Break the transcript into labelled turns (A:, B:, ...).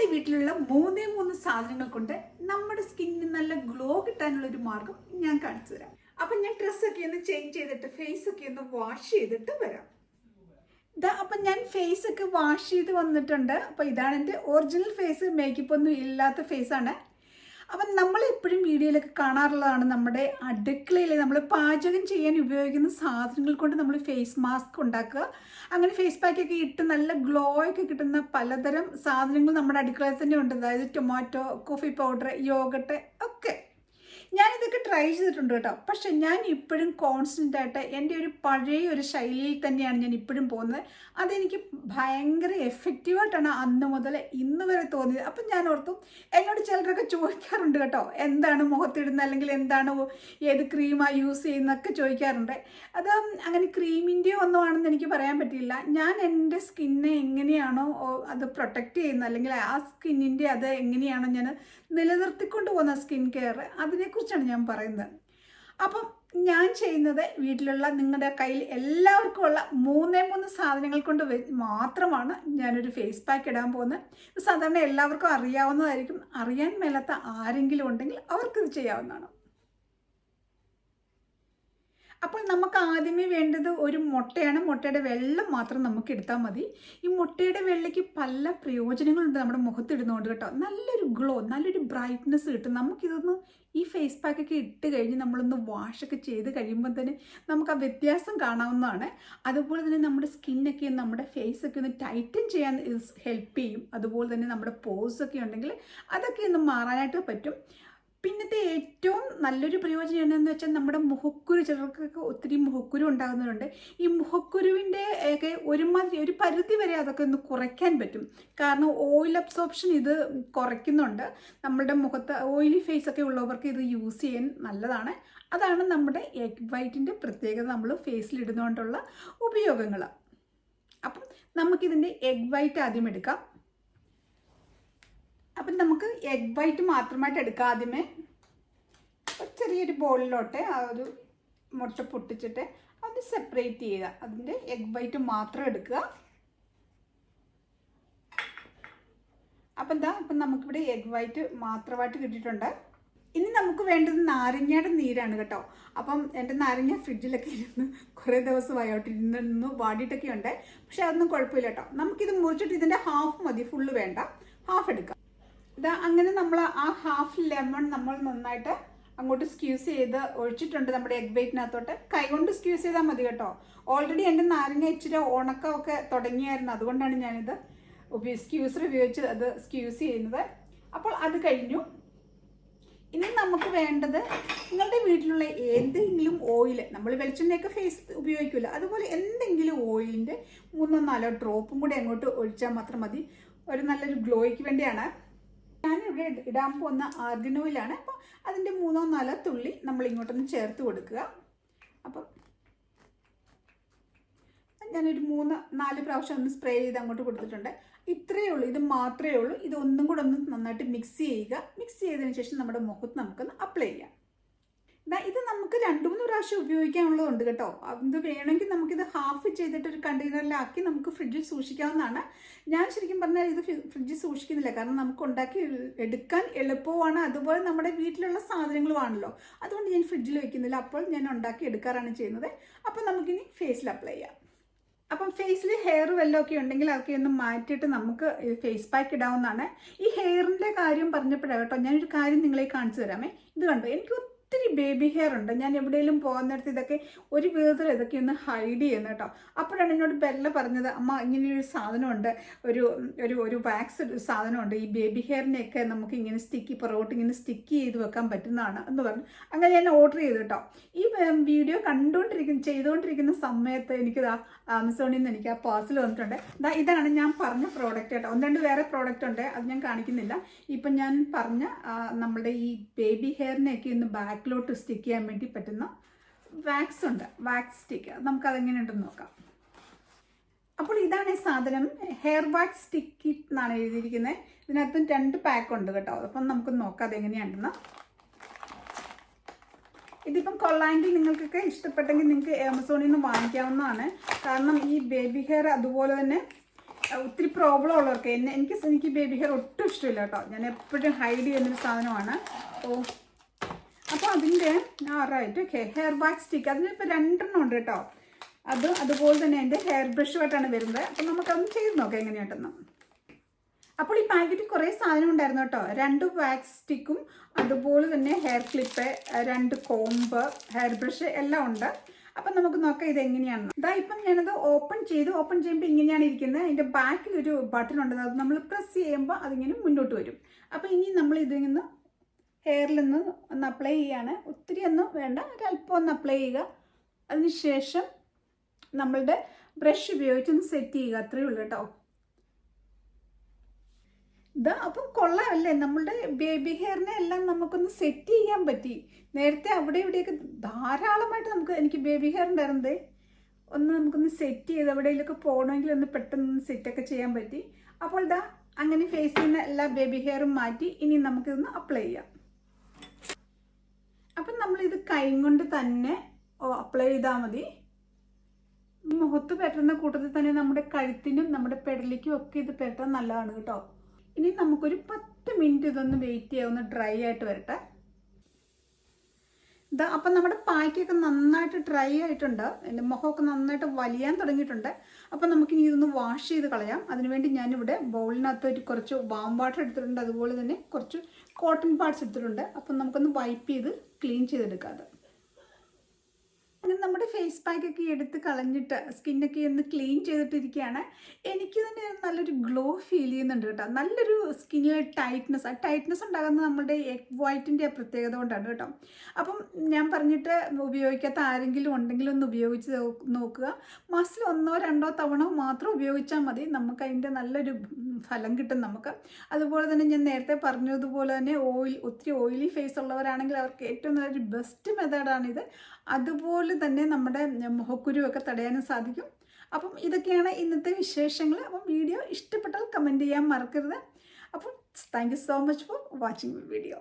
A: നമ്മുടെ വീട്ടിലുള്ള മൂന്നേ മൂന്ന് സാധനങ്ങൾ കൊണ്ട് നമ്മുടെ സ്കിന്നിന് നല്ല ഗ്ലോ കിട്ടാനുള്ള ഒരു മാർഗം ഞാൻ കാണിച്ചു തരാം. അപ്പം ഞാൻ ഡ്രസ്സൊക്കെ ഒന്ന് ചേഞ്ച് ചെയ്തിട്ട് ഫേസ് ഒക്കെ ഒന്ന് വാഷ് ചെയ്തിട്ട് വരാം. ഇതാ അപ്പം ഞാൻ ഫേസ് ഒക്കെ വാഷ് ചെയ്ത് വന്നിട്ടുണ്ട്. അപ്പോൾ ഇതാണ് എന്റെ ഒറിജിനൽ ഫേസ് മേക്കപ്പ് ഒന്നും ഇല്ലാത്ത ഫേസാണ് അപ്പം നമ്മൾ എപ്പോഴും വീഡിയോയിലൊക്കെ കാണാറുള്ളതാണ് നമ്മുടെ അടുക്കളയിൽ നമ്മൾ പാചകം ചെയ്യാൻ ഉപയോഗിക്കുന്ന സാധനങ്ങൾ കൊണ്ട് നമ്മൾ ഫേസ് മാസ്ക് ഉണ്ടാക്കുക. അങ്ങനെ ഫേസ് പാക്കൊക്കെ ഇട്ട് നല്ല ഗ്ലോ ഒക്കെ കിട്ടുന്ന പലതരം സാധനങ്ങൾ നമ്മുടെ അടുക്കളയിൽ തന്നെ ഉണ്ട്. അതായത് ടൊമാറ്റോ കോഫി പൗഡർ യോഗട്ട് ഒക്കെ. ഞാനിതൊക്കെ ട്രൈ ചെയ്തിട്ടുണ്ട് കേട്ടോ. പക്ഷെ ഞാൻ ഇപ്പോഴും കോൺസ്റ്റന്റ് ആയിട്ട് എന്റെ ഒരു പഴയ ഒരു ശൈലിയിൽ തന്നെയാണ് ഞാൻ ഇപ്പോഴും പോകുന്നത്. അതെനിക്ക് ഭയങ്കര എഫക്റ്റീവായിട്ടാണ് അന്ന് മുതൽ ഇന്ന് വരെ തോന്നിയത്. അപ്പം ഞാൻ ഓർത്തു എന്നോട് ചിലരൊക്കെ ചോദിക്കാറുണ്ട് കേട്ടോ എന്താണ് മുഖത്തിടുന്നത് അല്ലെങ്കിൽ എന്താണ് ഏത് ക്രീമാണ് യൂസ് ചെയ്യുന്നതൊക്കെ ചോദിക്കാറുണ്ട്. അത് അങ്ങനെ ക്രീമിന്റെ ഒന്നും ആണെന്ന് എനിക്ക് പറയാൻ പറ്റില്ല ഞാൻ എന്റെ സ്കിന്നെ എങ്ങനെയാണോ അത് പ്രൊട്ടക്റ്റ് ചെയ്യുന്നത് അല്ലെങ്കിൽ ആ സ്കിന്നിന്റെ അത് എങ്ങനെയാണോ ഞാൻ നിലനിർത്തിക്കൊണ്ട് പോകുന്ന സ്കിൻ കെയർ അതിനെക്കുറിച്ചാണ് ഞാൻ പറയുന്നത്. അപ്പം ഞാൻ ചെയ്യുന്നത് വീട്ടിലുള്ള നിങ്ങളുടെ കയ്യിൽ എല്ലാവർക്കും ഉള്ള മൂന്നേ മൂന്ന് സാധനങ്ങൾ കൊണ്ട് മാത്രമാണ് ഞാനൊരു ഫേസ് പാക്ക് ഇടാൻ പോകുന്നത്. സാധാരണ എല്ലാവർക്കും അറിയാവുന്നതായിരിക്കും. അറിയാൻ മേലാത്ത ആരെങ്കിലും ഉണ്ടെങ്കിൽ അവർക്കിത് ചെയ്യാവുന്നതാണ്. അപ്പോൾ നമുക്ക് ആദ്യമേ വേണ്ടത് ഒരു മുട്ടയാണ്. മുട്ടയുടെ വെള്ളം മാത്രം നമുക്ക് എടുത്താൽ മതി. ഈ മുട്ടയുടെ വെള്ളയ്ക്ക് പല പ്രയോജനങ്ങളുണ്ട് നമ്മുടെ മുഖത്തിടുന്നതുകൊണ്ട് കേട്ടോ. നല്ലൊരു ഗ്ലോ നല്ലൊരു ബ്രൈറ്റ്നെസ് കിട്ടും. നമുക്കിതൊന്ന് ഈ ഫേസ് പാക്കൊക്കെ ഇട്ട് കഴിഞ്ഞ് നമ്മളൊന്ന് വാഷൊക്കെ ചെയ്ത് കഴിയുമ്പോൾ തന്നെ നമുക്ക് ആ വ്യത്യാസം കാണാവുന്നതാണ്. അതുപോലെ തന്നെ നമ്മുടെ സ്കിന്നൊക്കെ നമ്മുടെ ഫേസൊക്കെ ഒന്ന് ടൈറ്റൻ ചെയ്യാൻ ഹെൽപ്പ് ചെയ്യും. അതുപോലെ തന്നെ നമ്മുടെ പോസൊക്കെ ഉണ്ടെങ്കിൽ അതൊക്കെ ഒന്ന് മാറാനായിട്ട് പറ്റും. പിന്നത്തെ ഏറ്റവും നല്ലൊരു പ്രയോജനം എന്താണെന്ന് വെച്ചാൽ നമ്മുടെ മുഖക്കുരു ചിലർക്കൊക്കെ ഒത്തിരി മുഖക്കുരു ഉണ്ടാകുന്നവരുണ്ട്. ഈ മുഖക്കുരുവിന്റെ ഒക്കെ ഒരുമാതിരി ഒരു പരിധി വരെ അതൊക്കെ ഒന്ന് കുറയ്ക്കാൻ പറ്റും. കാരണം ഓയിൽ അബ്സോർപ്ഷൻ ഇത് കുറയ്ക്കുന്നുണ്ട്. നമ്മുടെ മുഖത്ത് ഓയിലി ഫേസ് ഒക്കെ ഉള്ളവർക്ക് ഇത് യൂസ് ചെയ്യാൻ നല്ലതാണ്. അതാണ് നമ്മുടെ എഗ് വൈറ്റിന്റെ പ്രത്യേകത നമ്മൾ ഫേസിലിടുന്നതുകൊണ്ടുള്ള ഉപയോഗങ്ങൾ. അപ്പം നമുക്കിതിന്റെ എഗ് വൈറ്റ് ആദ്യം എടുക്കാം. അപ്പം നമുക്ക് എഗ് വൈറ്റ് മാത്രമായിട്ട് എടുക്കുക ആദ്യമേ. ചെറിയൊരു ബോളിലോട്ട് ആ ഒരു മുട്ട പൊട്ടിച്ചിട്ട് അത് സെപ്പറേറ്റ് ചെയ്യുക. അതിന്റെ എഗ് വൈറ്റ് മാത്രം എടുക്കുക. അപ്പം എന്താ അപ്പം നമുക്കിവിടെ എഗ് വൈറ്റ് മാത്രമായിട്ട് കിട്ടിയിട്ടുണ്ട്. ഇനി നമുക്ക് വേണ്ടത് നാരങ്ങയുടെ നീരാണ് കേട്ടോ. അപ്പം എന്റെ നാരങ്ങ ഫ്രിഡ്ജിലൊക്കെ ഇരുന്ന് കുറേ ദിവസമായോട്ട് ഇരുന്ന് വാടിയിട്ടൊക്കെ ഉണ്ട് പക്ഷെ അതൊന്നും കുഴപ്പമില്ല കേട്ടോ. നമുക്കിത് മുറിച്ചിട്ട് ഇതിന്റെ ഹാഫ് മതി. ഫുള്ള് വേണ്ട. ഹാഫ് എടുക്കാം. ഇതാ അങ്ങനെ നമ്മൾ ആ ഹാഫ് ലെമൺ നമ്മൾ നന്നായിട്ട് അങ്ങോട്ട് സ്ക്യൂസ് ചെയ്ത് ഒഴിച്ചിട്ടുണ്ട് നമ്മുടെ എഗ് വൈറ്റിനകത്തോട്ട് കൈകൊണ്ട് സ്ക്യൂസ് ചെയ്താൽ മതി കേട്ടോ. ഓൾറെഡി എന്റെ നാരങ്ങ ഇച്ചിരി ഉണക്കമൊക്കെ തുടങ്ങിയായിരുന്നു. അതുകൊണ്ടാണ് ഞാനിത് ഉപയോഗി സ്ക്യൂസർ ഉപയോഗിച്ച് അത് സ്ക്യൂസ് ചെയ്യുന്നത്. അപ്പോൾ അത് കഴിഞ്ഞു. ഇനി നമുക്ക് വേണ്ടത് നിങ്ങളുടെ വീട്ടിലുള്ള എന്തെങ്കിലും ഓയിൽ നമ്മൾ വെളിച്ചെണ്ണയൊക്കെ ഫേസ് ഉപയോഗിക്കില്ല അതുപോലെ എന്തെങ്കിലും ഓയിലിന്റെ മൂന്നോ നാലോ ഡ്രോപ്പും കൂടി അങ്ങോട്ട് ഒഴിച്ചാൽ മാത്രം മതി. ഒരു നല്ലൊരു ഗ്ലോയ്ക്ക് വേണ്ടിയാണ്. ഞാനിവിടെ ഇടാൻ പോകുന്ന ആർഗൻ ഓയിലാണ് അപ്പോൾ അതിന്റെ മൂന്നോ നാലോ തുള്ളി നമ്മൾ ഇങ്ങോട്ടൊന്ന് ചേർത്ത് കൊടുക്കുക. അപ്പം ഞാനൊരു മൂന്ന് നാല് പ്രാവശ്യം ഒന്ന് സ്പ്രേ ചെയ്ത് അങ്ങോട്ട് കൊടുത്തിട്ടുണ്ട്. ഇത്രയേ ഉള്ളൂ. ഇത് മാത്രമേ ഉള്ളൂ. ഇത് ഒന്നും കൂടെ ഒന്ന് നന്നായിട്ട് മിക്സ് ചെയ്യുക. മിക്സ് ചെയ്തതിന് ശേഷം നമ്മുടെ മുഖത്ത് നമുക്കൊന്ന് അപ്ലൈ ചെയ്യാം. ഇത് നമുക്ക് രണ്ടു മൂന്ന് പ്രാവശ്യം ഉപയോഗിക്കാനുള്ളതുണ്ട് കേട്ടോ. അത് വേണമെങ്കിൽ നമുക്കിത് ഹാഫ് ചെയ്തിട്ട് ഒരു കണ്ടെയ്നറിലാക്കി നമുക്ക് ഫ്രിഡ്ജിൽ സൂക്ഷിക്കാവുന്നതാണ്. ഞാൻ ശരിക്കും പറഞ്ഞാൽ ഇത് ഫ്രിഡ്ജിൽ സൂക്ഷിക്കുന്നില്ല. കാരണം നമുക്ക് ഉണ്ടാക്കി എടുക്കാൻ എളുപ്പമാണ്. അതുപോലെ നമ്മുടെ വീട്ടിലുള്ള സാധനങ്ങളുമാണല്ലോ. അതുകൊണ്ട് ഞാൻ ഫ്രിഡ്ജിൽ വെക്കുന്നില്ല. അപ്പോൾ ഞാൻ ഉണ്ടാക്കി എടുക്കാറാണ് ചെയ്യുന്നത്. അപ്പോൾ നമുക്കിനി ഫേസിൽ അപ്ലൈ ചെയ്യാം. അപ്പം ഫേസിൽ ഹെയർ വെല്ലമൊക്കെ ഉണ്ടെങ്കിൽ അതൊക്കെ ഒന്ന് മാറ്റിയിട്ട് നമുക്ക് ഫേസ് പാക്ക് ഇടാവുന്നതാണ്. ഈ ഹെയറിന്റെ കാര്യം പറഞ്ഞപ്പോഴാണ് കേട്ടോ ഞാനൊരു കാര്യം നിങ്ങളെ കാണിച്ചു തരാമേ. ഇത് കണ്ടോ? എനിക്ക് ഒത്തിരി ബേബി ഹെയർ ഉണ്ട്. ഞാൻ എവിടെയെങ്കിലും പോകുന്നിടത്ത് ഇതൊക്കെ ഒരു വിധത്തിൽ ഇതൊക്കെ ഒന്ന് ഹൈഡ് ചെയ്യുന്നു കേട്ടോ. അപ്പോഴാണ് എന്നോട് ബെല്ല പറഞ്ഞത് അമ്മ ഇങ്ങനെയൊരു സാധനമുണ്ട്. ഒരു ഒരു ഒരു വാക്സ് സാധനമുണ്ട്. ഈ ബേബി ഹെയറിനെയൊക്കെ നമുക്ക് ഇങ്ങനെ സ്റ്റിക്കി പുറകോട്ട് ഇങ്ങനെ സ്റ്റിക്ക് ചെയ്ത് വെക്കാൻ പറ്റുന്നതാണ് എന്ന് പറഞ്ഞു. അങ്ങനെ ഞാൻ ഓർഡർ ചെയ്തു കേട്ടോ. ഈ വീഡിയോ കണ്ടുകൊണ്ടിരിക്കുന്ന ചെയ്തുകൊണ്ടിരിക്കുന്ന സമയത്ത് എനിക്ക് ആമസോണിൽ നിന്ന് എനിക്ക് ആ പാർസൽ വന്നിട്ടുണ്ട്. ഇതാ ഇതാണ് ഞാൻ പറഞ്ഞ പ്രോഡക്റ്റ് കേട്ടോ. ഒന്ന് രണ്ട് വേറെ പ്രോഡക്റ്റ് ഉണ്ട്. അത് ഞാൻ കാണിക്കുന്നില്ല. ഇപ്പം ഞാൻ പറഞ്ഞ നമ്മുടെ ഈ ബേബി ഹെയറിനെയൊക്കെ ഒന്ന് ബാക്കിലോട്ട് സ്റ്റിക്ക് ചെയ്യാൻ വേണ്ടി പറ്റുന്ന വാക്സ് ഉണ്ട്. Wax stick. നമുക്കതെങ്ങനെയുണ്ടെന്ന് നോക്കാം. അപ്പോൾ ഇതാണ് ഈ സാധനം. ഹെയർ വാക്സ് സ്റ്റിക്ക് എന്നാണ് എഴുതിയിരിക്കുന്നത്. ഇതിനകത്തും രണ്ട് പാക്ക് ഉണ്ട് കേട്ടോ. അപ്പം നമുക്ക് നോക്കാം അതെങ്ങനെയാണെന്ന്. ഇതിപ്പം കൊള്ളാമെങ്കിൽ നിങ്ങൾക്കൊക്കെ ഇഷ്ടപ്പെട്ടെങ്കിൽ നിങ്ങൾക്ക് ആമസോണിൽ നിന്ന് വാങ്ങിക്കാവുന്നതാണ്. കാരണം ഈ ബേബി ഹെയർ അതുപോലെ തന്നെ ഒത്തിരി പ്രോബ്ലം ഉള്ളവർക്ക് എന്നെ എനിക്ക് എനിക്ക് ബേബി ഹെയർ ഒട്ടും ഇഷ്ടമില്ല കേട്ടോ. ഞാൻ എപ്പോഴും ഹൈഡ് ചെയ്യുന്നൊരു സാധനമാണ്. ഓ അപ്പോൾ അതിന്റെ right okay hair wax stick അതിനിപ്പോൾ രണ്ടെണ്ണം ഉണ്ട് കേട്ടോ. അത് അതുപോലെ തന്നെ എന്റെ ഹെയർ ബ്രഷുമായിട്ടാണ് വരുന്നത്. അപ്പം നമുക്കതൊന്ന് ചെയ്ത് നോക്കാം എങ്ങനെയായിട്ടൊന്ന്. അപ്പോൾ ഈ പാക്കറ്റിൽ കുറേ സാധനം ഉണ്ടായിരുന്നു കേട്ടോ. രണ്ട് വാക്സ് സ്റ്റിക്കും അതുപോലെ തന്നെ ഹെയർ ക്ലിപ്പ് രണ്ട് കോമ്പ് ഹെയർ ബ്രഷ് എല്ലാം ഉണ്ട്. അപ്പം നമുക്ക് നോക്കാം ഇത് എങ്ങനെയാണെന്ന് ഇതാ ഇപ്പം ഞാനത് ഓപ്പൺ ചെയ്ത്. ഓപ്പൺ ചെയ്യുമ്പോൾ ഇങ്ങനെയാണ് ഇരിക്കുന്നത്. അതിന്റെ ബാക്കിൽ ഒരു ബട്ടൺ ഉണ്ട് അത് നമ്മൾ പ്രസ് ചെയ്യുമ്പോൾ അതിങ്ങനെ മുന്നോട്ട് വരും. അപ്പോൾ ഇനി നമ്മൾ ഇതിൽ നിന്ന് ഹെയറിൽ നിന്ന് ഒന്ന് അപ്ലൈ ചെയ്യാണ്. ഒത്തിരി ഒന്നും വേണ്ട ഒരല്പം ഒന്ന് അപ്ലൈ ചെയ്യുക. അതിനുശേഷം നമ്മളുടെ ബ്രഷ് ഉപയോഗിച്ച് ഒന്ന് സെറ്റ് ചെയ്യുക. അത്രയേ ഉള്ളൂ കേട്ടോ. ഇതാ അപ്പം കൊള്ളാമല്ലേ? നമ്മളുടെ ബേബി ഹെയറിനെ എല്ലാം നമുക്കൊന്ന് സെറ്റ് ചെയ്യാൻ പറ്റി. നേരത്തെ അവിടെ ഇവിടെയൊക്കെ ധാരാളമായിട്ട് നമുക്ക് എനിക്ക് ബേബി ഹെയർ ഉണ്ടായിരുന്നത്. ഒന്ന് നമുക്കൊന്ന് സെറ്റ് ചെയ്ത് എവിടെയെങ്കിലൊക്കെ പോകണമെങ്കിൽ ഒന്ന് പെട്ടെന്ന് സെറ്റൊക്കെ ചെയ്യാൻ പറ്റി. അപ്പോൾ ഇതാ അങ്ങനെ ഫേസ് ചെയ്യുന്ന എല്ലാ ബേബി ഹെയറും മാറ്റി ഇനി നമുക്കിതൊന്ന് അപ്ലൈ ചെയ്യാം. അപ്പം നമ്മളിത് കൈ കൊണ്ട് തന്നെ അപ്ലൈ ചെയ്താൽ മതി. മുഖത്ത് പെട്ടുന്ന കൂട്ടത്തിൽ തന്നെ നമ്മുടെ കഴുത്തിനും നമ്മുടെ പെടലിക്കും ഒക്കെ ഇത് പെരട്ടാൻ നല്ലതാണ് കേട്ടോ. ഇനി നമുക്കൊരു പത്ത് മിനിറ്റ് ഇതൊന്ന് വെയിറ്റ് ചെയ്യാം ഒന്ന് ഡ്രൈ ആയിട്ട് വരട്ടെ. ഇതാ അപ്പം നമ്മുടെ പായ്ക്കൊക്കെ നന്നായിട്ട് ഡ്രൈ ആയിട്ടുണ്ട്. എന്റെ മുഖമൊക്കെ നന്നായിട്ട് വലിയാൻ തുടങ്ങിയിട്ടുണ്ട്. അപ്പം നമുക്കിനി ഇതൊന്ന് വാഷ് ചെയ്ത് കളയാം. അതിനുവേണ്ടി ഞാനിവിടെ ബൗളിനകത്ത് ഒരു കുറച്ച് വാം വാട്ടർ എടുത്തിട്ടുണ്ട്. അതുപോലെ തന്നെ കുറച്ച് കോട്ടൺ പാർട്സ് എടുത്തിട്ടുണ്ട്. അപ്പം നമുക്കൊന്ന് വൈപ്പ് ചെയ്ത് ക്ലീൻ ചെയ്തെടുക്കാം അത്. ഫേസ് പാക്കൊക്കെ എടുത്ത് കളഞ്ഞിട്ട് സ്കിന്നൊക്കെ ഒന്ന് ക്ലീൻ ചെയ്തിട്ടിരിക്കുകയാണ് എനിക്ക് തന്നെ നല്ലൊരു ഗ്ലോ ഫീൽ ചെയ്യുന്നുണ്ട് കേട്ടോ. നല്ലൊരു സ്കിന്നിലെ ടൈറ്റ്നസ് ആ ടൈറ്റ്നസ് ഉണ്ടാകുന്നത് നമ്മുടെ എഗ് വൈറ്റിന്റെ പ്രത്യേകത കൊണ്ടാണ് കേട്ടോ. അപ്പം ഞാൻ പറഞ്ഞിട്ട് ഉപയോഗിക്കാത്ത ആരെങ്കിലും ഉണ്ടെങ്കിലും ഒന്ന് ഉപയോഗിച്ച് നോക്കുക. മാസത്തിൽ ഒന്നോ രണ്ടോ തവണ മാത്രം ഉപയോഗിച്ചാൽ മതി. നമുക്ക് അതിന്റെ നല്ലൊരു ഫലം കിട്ടും നമുക്ക്. അതുപോലെ തന്നെ ഞാൻ നേരത്തെ പറഞ്ഞതുപോലെ തന്നെ ഓയിൽ ഒത്തിരി ഓയിലി ഫേസ് ഉള്ളവരാണെങ്കിൽ അവർക്ക് ഏറ്റവും നല്ലൊരു ബെസ്റ്റ് മെത്തേഡാണിത്. അതുപോലെ തന്നെ നമ്മുടെ മുഖക്കുരുവൊക്കെ തടയാനും സാധിക്കും. അപ്പം ഇതൊക്കെയാണ് ഇന്നത്തെ വിശേഷങ്ങൾ അപ്പം വീഡിയോ ഇഷ്ടപ്പെട്ടാൽ കമന്റ് ചെയ്യാൻ മറക്കരുത്. അപ്പം thank you so much for watching video